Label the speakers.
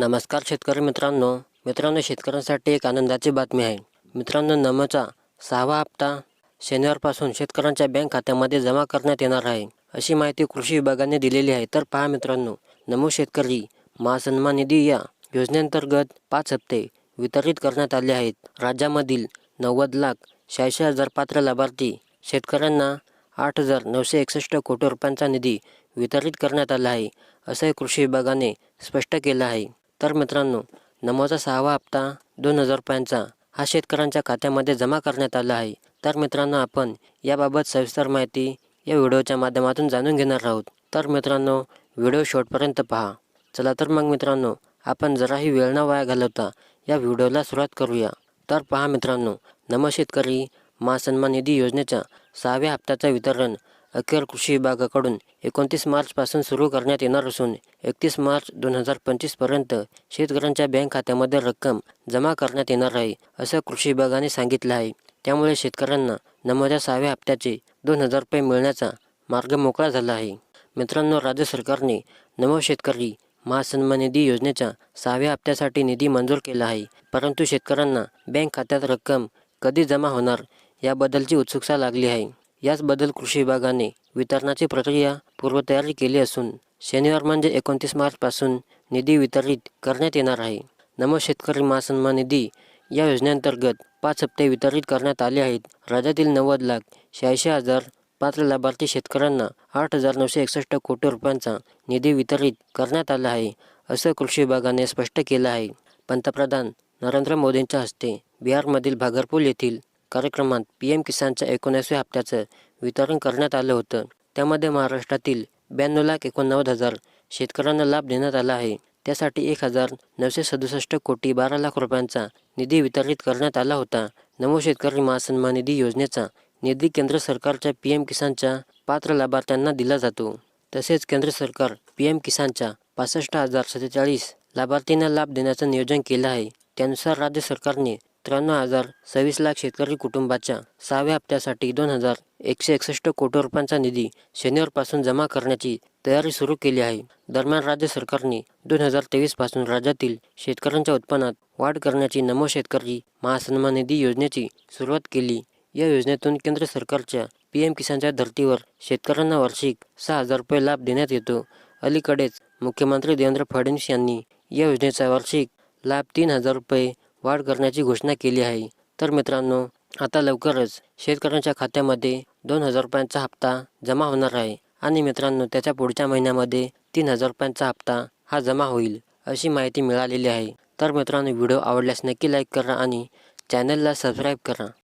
Speaker 1: नमस्कार शेतकरी मित्रांनो. मित्रांनो शेतकऱ्यांसाठी एक आनंदाची बातमी आहे. मित्रांनो नमचा सहावा हप्ता शनिवारपासून शेतकऱ्यांच्या बँक खात्यामध्ये जमा करण्यात येणार आहे. अशी माहिती कृषी विभागाने दिलेली आहे. तर पहा मित्रांनो नमो शेतकरी महासन्मान निधी या योजनेअंतर्गत पाच हप्ते वितरित करण्यात आले आहेत. राज्यामधील नव्वद लाख शहाऐंशी हजार पात्र लाभार्थी शेतकऱ्यांना आठ हजार नऊशे एकसष्ट कोटी रुपयांचा निधी वितरित करण्यात आला आहे असंही कृषी विभागाने स्पष्ट केलं आहे. तर मित्रांनो नमोचा सहावा हप्ता दोन हजार रुपयांचा हा शेतकऱ्यांच्या खात्यामध्ये जमा करण्यात आला आहे. तर मित्रांनो आपण याबाबत सविस्तर माहिती या व्हिडिओच्या माध्यमातून जाणून घेणार आहोत. तर मित्रांनो व्हिडिओ शेवटपर्यंत पहा. चला तर मग मित्रांनो आपण जराही वेळ न वाया घालवता या व्हिडिओला सुरुवात करूया. तर पहा मित्रांनो नम शेतकरी महासन्मान निधी योजनेच्या सहाव्या हप्त्याचं वितरण अखेर कृषी विभागाकडून एकोणतीस मार्चपासून सुरू करण्यात येणार असून एकतीस मार्च दोन हजार पंचवीसपर्यंत शेतकऱ्यांच्या बँक खात्यामध्ये रक्कम जमा करण्यात येणार आहे असं कृषी विभागाने सांगितलं आहे. त्यामुळे शेतकऱ्यांना नमोद्या सहाव्या हप्त्याचे दोन हजार रुपये मिळण्याचा मार्ग मोकळा झाला आहे. मित्रांनो राज्य सरकारने नमो शेतकरी महासन्मान निधी योजनेच्या सहाव्या हप्त्यासाठी निधी मंजूर केला आहे. परंतु शेतकऱ्यांना बँक खात्यात रक्कम कधी जमा होणार याबद्दलची उत्सुकता लागली आहे. याचबद्दल कृषी विभागाने वितरणाची प्रक्रिया पूर्वतयारी केली असून शनिवार म्हणजे एकोणतीस मार्चपासून निधी वितरित करण्यात येणार आहे. नमो शेतकरी महासन्मान निधी या योजनेअंतर्गत पाच हप्ते वितरित करण्यात आले आहेत. राज्यातील नव्वद लाख शहाऐंशी हजार पात्र लाभार्थी शेतकऱ्यांना आठ हजार नऊशे एकसष्ट कोटी रुपयांचा निधी वितरित करण्यात आला आहे असं कृषी विभागाने स्पष्ट केलं आहे. पंतप्रधान नरेंद्र मोदींच्या हस्ते बिहारमधील भागरपूल येथील कार्यक्रमात पी एम किसानच्या एकोणीसव्या हप्त्याचं वितरण करण्यात आलं होतं. त्यामध्ये महाराष्ट्रातील ब्याण्णव लाख एकोणनव्वद हजार शेतकऱ्यांना लाभ देण्यात आला आहे. त्यासाठी एक हजार नऊशे सदुसष्ट कोटी बारा लाख रुपयांचा निधी वितरित करण्यात आला होता. नमो शेतकरी महासन्मान निधी योजनेचा निधी केंद्र सरकारच्या पी एम किसानच्या पात्र लाभार्थ्यांना दिला जातो. तसेच केंद्र सरकार पी एम किसानच्या पासष्ट हजार सत्तेचाळीस लाभार्थींना लाभ देण्याचं नियोजन केलं आहे. त्यानुसार राज्य सरकारने त्र्याण्णव हजार सव्वीस लाख शेतकरी कुटुंबाच्या सहाव्या हप्त्यासाठी दोन हजार एकशे एकसष्ट कोटी रुपयांचा निधी शनिवारपासून जमा करण्याची तयारी सुरू केली आहे. दरम्यान राज्य सरकारने दोन हजार तेवीसपासून राज्यातील शेतकऱ्यांच्या उत्पन्नात वाढ करण्याची नमो शेतकरी महासन्मान निधी योजनेची सुरुवात केली. या योजनेतून केंद्र सरकारच्या पी एम किसानच्या धर्तीवर शेतकऱ्यांना वार्षिक सहा हजार रुपये लाभ देण्यात येतो. अलीकडेच मुख्यमंत्री देवेंद्र फडणवीस यांनी या योजनेचा वार्षिक लाभ तीन हजार रुपये वाढ करण्याची घोषणा केली आहे. तर मित्रांनो आता लवकरच शेतकऱ्यांच्या खात्यामध्ये दोन हजार रुपयांचा हप्ता जमा होणार आहे आणि मित्रांनो त्याच्या पुढच्या महिन्यामध्ये तीन हजार रुपयांचा हप्ता हा जमा होईल अशी माहिती मिळालेली आहे. तर मित्रांनो व्हिडिओ आवडल्यास नक्की लाईक करा आणि चॅनलला सबस्क्राईब करा.